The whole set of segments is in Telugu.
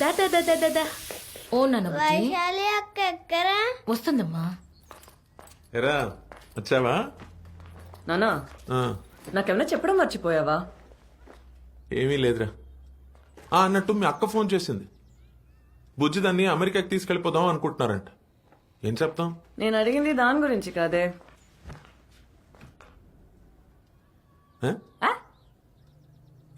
దా దా దా దా దా దా. ఓ నాన్న బుజ్జి. వైశాలి అక్క ఎక్కరా? వస్తుందమ్మా. ఎరా వచ్చావా? నానా చెప్పడం మర్చిపోయావా? ఏమీ లేదురా. ఆ, అన్నట్టు మీ అక్క ఫోన్ చేసింది. బుజ్జి దాన్ని అమెరికాకి తీసుకెళ్ళిపోదాం అనుకుంటున్నారంట. ఏం చెప్తాం? నేను అడిగింది దాని గురించి కాదే?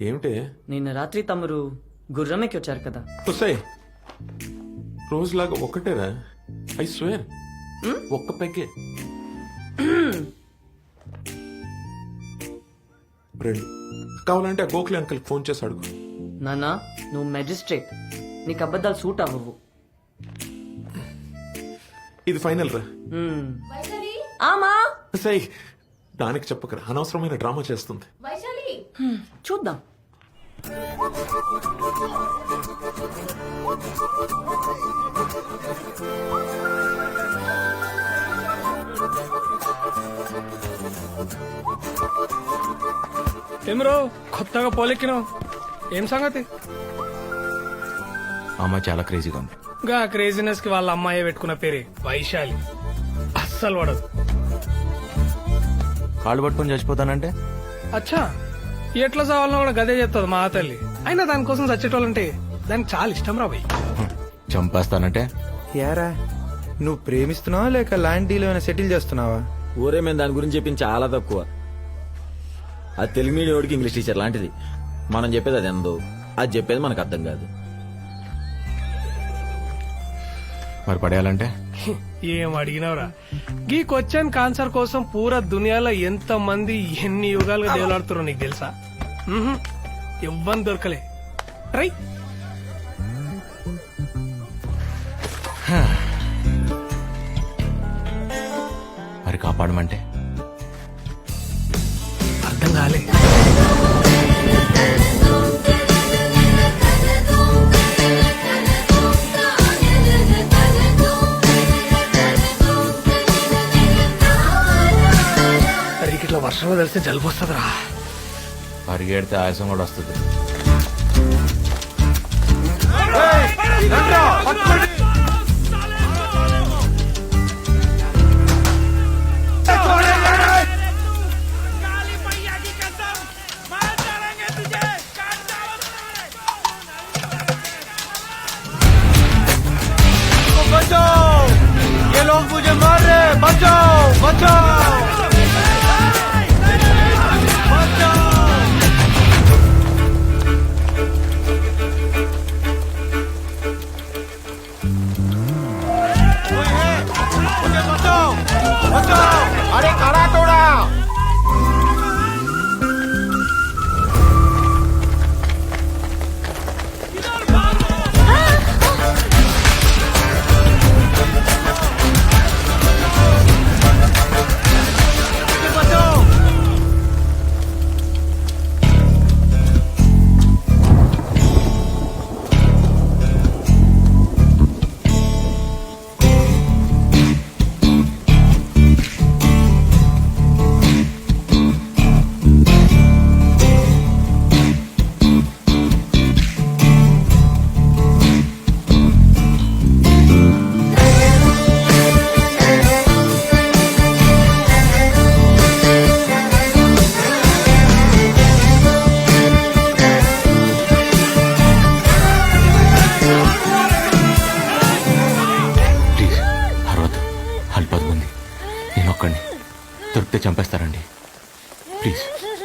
ఏమిటి? నిన్న రాత్రి తమరు గుర్రం ఎక్కి వచ్చారు కదా. వస్తాయి. రోజులాగా ఒక్కటేరా ఐ స్వేర్. ఒక్క పెగ్గే. రండి. కావాలంటే ఆ గోఖలే అంకల్కి ఫోన్ చేసి అడుగు. నానా నువ్వు మెజిస్ట్రేట్. నీకు అబద్ధాలు సూట్ అవ్వవు. ఇది ఫైనల్ రా. ఆమా? సై దానికి చెప్పకరా. అనవసరమైన డ్రామా చేస్తుంది. హ్మ్, చూద్దాం. ఏమ్రో కొత్తగా పోలెక్కినావు. ఏం సంగతి? అమ్మాయి చాలా క్రేజీగా ఉంది. గా క్రేజీనెస్కి వాళ్ళ అమ్మాయి పెట్టుకున్న పేరే వైశాలి. అస్సలు పడదు. కాళ్ళు పట్టుకొని చచ్చిపోతానంటే? అచ్చా ఎట్లా చావాలన్నా కూడా గదే చెప్తుంది మా తల్లి. అయినా దానికోసం చచ్చేటోళ్ళంటే దానికి చాలా ఇష్టం రా భయ్ హ్మ్. చంపేస్తానంటే? యారా నువ్వు ప్రేమిస్తున్నావా లేక ల్యాండ్ డీల్ ఏమైనా సెటిల్ చేస్తున్నావా? ఊరే మేము దాని గురించి చెప్పింది చాలా తక్కువ. అది తెలుగు మీడియం వాడికి ఇంగ్లీష్ టీచర్ లాంటిది. మనం చెప్పేది అది ఎందో అది చెప్పేది మనకు అర్థం కాదు. మరి పడేయాలంటే? ఏం అడిగినవరా? ఈ క్వశ్చన్ ఆన్సర్ కోసం పూరా దునియాలో ఎంత మంది ఎన్ని యుగాలుగా దేవులాడుతారో నీకు తెలుసా? మ్హూ. ఎవ్వని దొరకలే. ట్రై మరి కాపాడమంటే? అర్థం కాలే. తెలిస్తే జలుబు వస్తుందిరా పరిగెడితే ఆయాసం కూడా వస్తుంది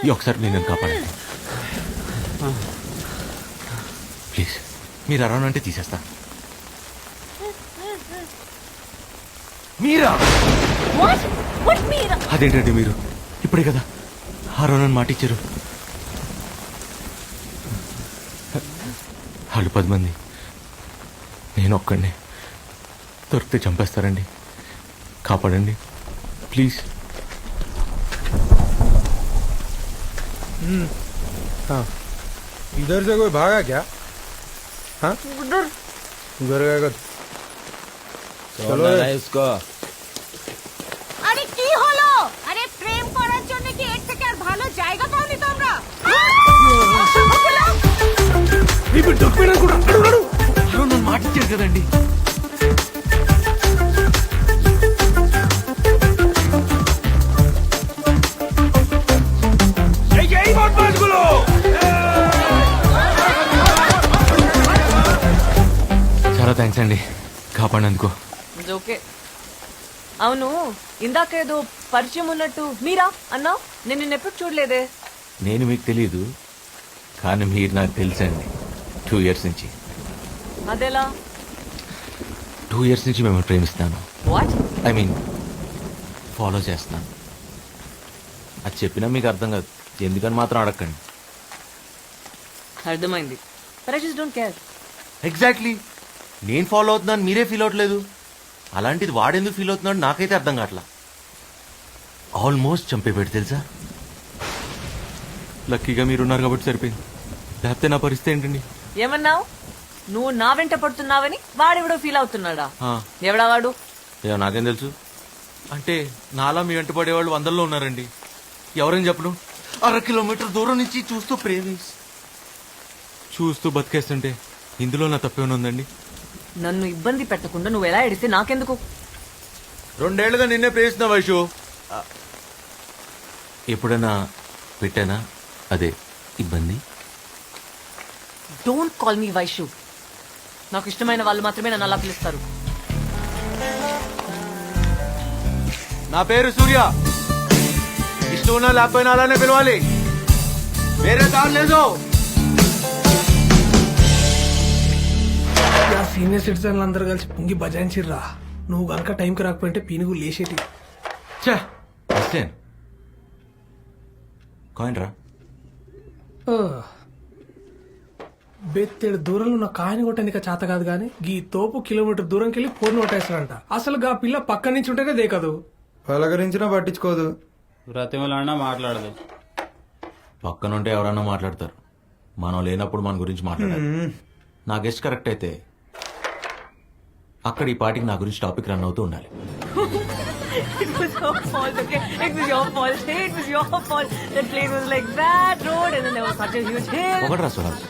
ఈ ఒకసారి నేను కాపాడండి ప్లీజ్ మీరు అరవనంటే తీసేస్తా. మీరా? అదేంటండి మీరు? ఇప్పుడే కదా. అరవనని మాట ఇచ్చారు వాళ్ళు పది మంది. నేను ఒక్కడిని. దొరికితే చంపేస్తారండి. కాపాడండి. ప్లీజ్. हाँ इधर से कोई भागा क्या हाँ उधर गएगा চলো রে। ఇసుకో আরে কি হলো আরে প্রেম করার জন্য কি এর থেকে আর ভালো জায়গা পাওনি তোমরা ఇప్పుడు దొరికిపోయినా కూడా అడుగు, అడుగు. మాట ఇచ్చారు కదండి థ్యాంక్స్ అండి. కాపాడినందుకు. ఇది ఓకే అవును ఇందాకేదో పరిచయం ఉన్నట్టు మీరా అన్నా? నేను నిన్న ఎప్పుడు చూడలేదే? నేను మీకు తెలియదు కానీ మీరు నాకు తెలుసండి. టూ ఇయర్స్ నుంచి. అదెలా? టూ ఇయర్స్ నుంచి మిమ్మల్ని ప్రేమిస్తాను. వాట్ ఐ మీన్ ఫాలో చేస్తున్నాను అది చెప్పినా మీకు అర్థం కాదు. ఎందుకని మాత్రం అడగండి అర్థమైంది. డోంట్ కేర్ ఎగ్జాక్ట్లీ నేను ఫాలో అవుతున్నాను మీరే ఫీల్ అవ్వట్లేదు అలాంటిది వాడెందుకు ఫీల్ అవుతున్నాడు నాకైతే అర్థం కావట్లా. ఆల్మోస్ట్ చంపేపెట్టి తెలుసా? లక్కీగా మీరున్నారు కాబట్టి సరిపోయింది. లేకపోతే నా పరిస్థితి ఏంటండి? ఏమన్నావు? నువ్వు నా వెంట పడుతున్నావని వాడెవడో ఫీల్ అవుతున్నాడా? ఆ, ఎవడా వాడు? ఏమో నాకేం తెలుసు. అంటే నాలా మీ వెంట పడేవాళ్ళు వందల్లో ఉన్నారండి. ఎవరని చెప్పను? అర కిలోమీటర్ దూరం నుంచి చూస్తూ ప్రేమిస్ చూస్తూ బతికేస్తుంటే ఇందులో నా తప్పేమైనా ఉందండి? నన్ను ఇబ్బంది పెట్టకుండా నువ్వు ఎలా ఎడితే నాకెందుకు? రెండేళ్ళుగా నిన్నే ప్రేమిస్తున్నా వైషు. ఎప్పుడైనా పెట్టానా? అదే ఇబ్బంది? Don't call me Vaishu. నాకు ఇష్టమైన వాళ్ళు మాత్రమే నన్ను అలా పిలుస్తారు. నా పేరు సూర్య. ఇష్టం ఉన్నా లేకపోయినా అలానే పిలవాలి. వేరే దారి లేదు. ఆ సీనియర్ సిటిజన్లు అందరూ కలిసి పొంగి బజాయించిర్రా నువ్వు గనక టైంకి రాకపోయింటే పీనుగు లేచేటి క్రిస్టియన్ కాయిన్ రా. బెత్తేడు దూరంలో ఉన్న కాయని కొట్టేందుకు చేత కాదు కానీ గీ తోపు కిలోమీటర్ దూరంకి వెళ్ళి ఫోన్ కొట్టేస్తాడంట. అసలు గా పిల్ల పక్క నుంచి ఉంటేనే దేకదు పలకరించినా పట్టించుకోదు. బ్రతిమలాడినా మాట్లాడదు. పక్కనుంటే ఎవరన్నా మాట్లాడతారు. మనం లేనప్పుడు మన గురించి మాట్లాడాలి. నా గెస్ట్ కరెక్ట్ అయితే అక్కడ ఈ పాటికి నా గురించి టాపిక్ రన్ అవుతూ ఉండాలి It was your fault, okay? It was your fault. Hey, it was your fault. That place was like that road and then there was such a huge hill. ఒకటి రా సుహాస్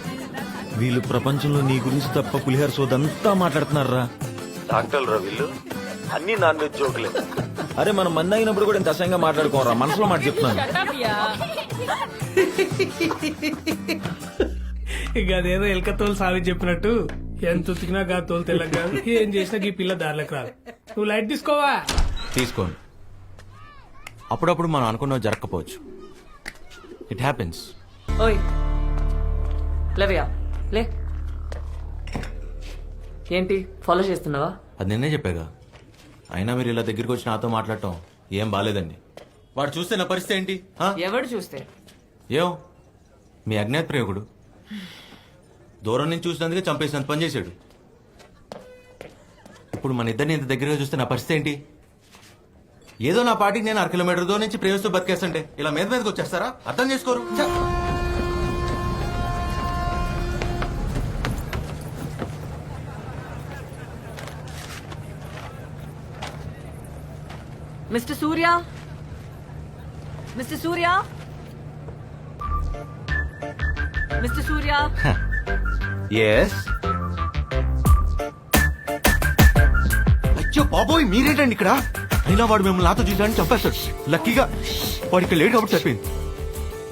వీళ్ళు ప్రపంచంలో నీ గురించి తప్ప పులిహార సోదంతా మాట్లాడుతున్నారా డాక్టర్లు రా వీళ్ళు అన్ని నాన్ వెజ్ జోకులే అరే మనం మంది అయినప్పుడు కూడా ఇంత అసహ్యంగా మాట్లాడుకోరా మనసులో మాట చెప్తున్నాను అదేదో ఎలక తోలు సావి చెప్పినట్టు ఎంత ఉతికినా గా తోలు తెల్లగా కాదు. ఏం చేసినా ఈ పిల్ల దారిలోకి రాదు. నువ్వు లైట్ తీసుకోవా? తీసుకోండి. అప్పుడప్పుడు మనం అనుకున్నవి జరగకపోవచ్చు. ఇట్ హ్యాపెన్స్ ఓయ్. లేవయ్యా లే. ఏంటి? ఫాలో చేస్తున్నావా? అది నిన్నే చెప్పాగా. అయినా మీరు ఇలా దగ్గరికి వచ్చి నాతో మాట్లాడటం ఏం బాలేదండి. వాడు చూస్తే నా పరిస్థితి ఏంటి? ఆ? ఎవడు చూస్తే? ఏం? మీ అజ్ఞాత ప్రేమికుడు దూరం నుంచి చూసినందుకే చంపేసినంత పని చేశాడు ఇప్పుడు మన ఇద్దరిని ఇంత దగ్గరగా చూస్తే నా పరిస్థితి ఏంటి? ఏదో నా పాటికి నేను అర కిలోమీటర్ దూరం నుంచి ప్రేమిస్తూ బతికేస్తుంటే ఇలా మీద మీదకి వచ్చేస్తారా? అర్థం చేసుకోరు! Mister Surya? Mister Surya? Mister Surya? Yes అయ్యో బాబోయ్ మీరేంటండి ఇక్కడ? అయినా వాడు మిమ్మల్ని నాతో చూసాడని చంపేస్తాడు. లక్కీగా వాడు ఇక్కడ లేడు కాబట్టి చెప్పింది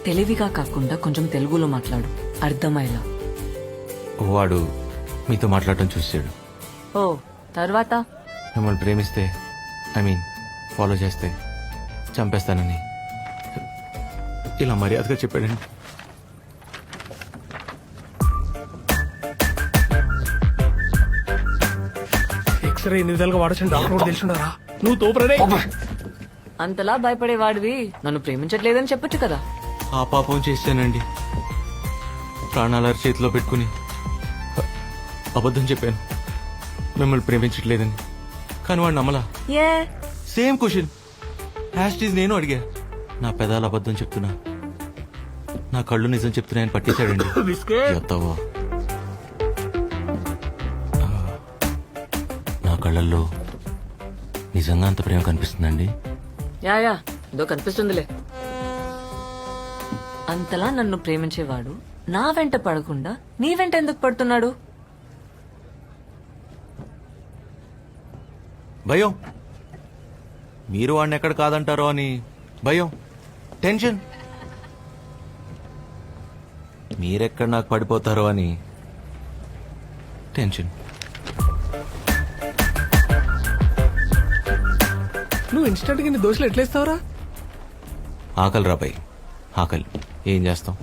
తెలివిగా కాకుండా కొంచెం తెలుగులో మాట్లాడు. అర్థమయ్యేలా. వాడు మీతో మాట్లాడటం చూసాడు ఓ తర్వాత? మిమ్మల్ని ప్రేమిస్తే ఐ మీన్ ఫాలో చేస్తే చంపేస్తానని. ఇలా మర్యాదగా చెప్పాడండి. ఎక్స్రే ఎన్ని విధాలుగా వాడొచ్చు డాక్టర్ కూడా నువ్వు తోపురనే అంతలా భయపడేవాడివి. నన్ను ప్రేమించట్లేదని చెప్పొచ్చు కదా. ఆ పాపం చేశానండి. ప్రాణాల చేతిలో పెట్టుకుని అబద్ధం చెప్పాను. మిమ్మల్ని ప్రేమించట్లేదని. కానీ వాడు నమ్మలా. ఏ? సేమ్ క్వశ్చన్ హ్యాస్టీజ్ నేను అడిగా. నా పెదాలు అబద్ధం చెప్తున్నా. నా కళ్ళు నిజం చెప్తున్నాయని పట్టేశాడండి. కళ్ళల్లో నిజంగా అంత ప్రేమ కనిపిస్తుందండి? యా యా ఏదో కనిపిస్తుందిలే. అంతలా నన్ను ప్రేమించేవాడు నా వెంట పడకుండా నీ వెంట ఎందుకు పడుతున్నాడు? భయం. మీరు వాడిని ఎక్కడ కాదంటారో అని భయం. టెన్షన్. మీరెక్కడ నాకు పడిపోతారో అని టెన్షన్. నువ్వు ఇన్స్టెంట్గా నీ దోశలు ఎట్లేస్తావురా? ఆకలి రాబాయి ఆకలి. ఏం చేస్తాం?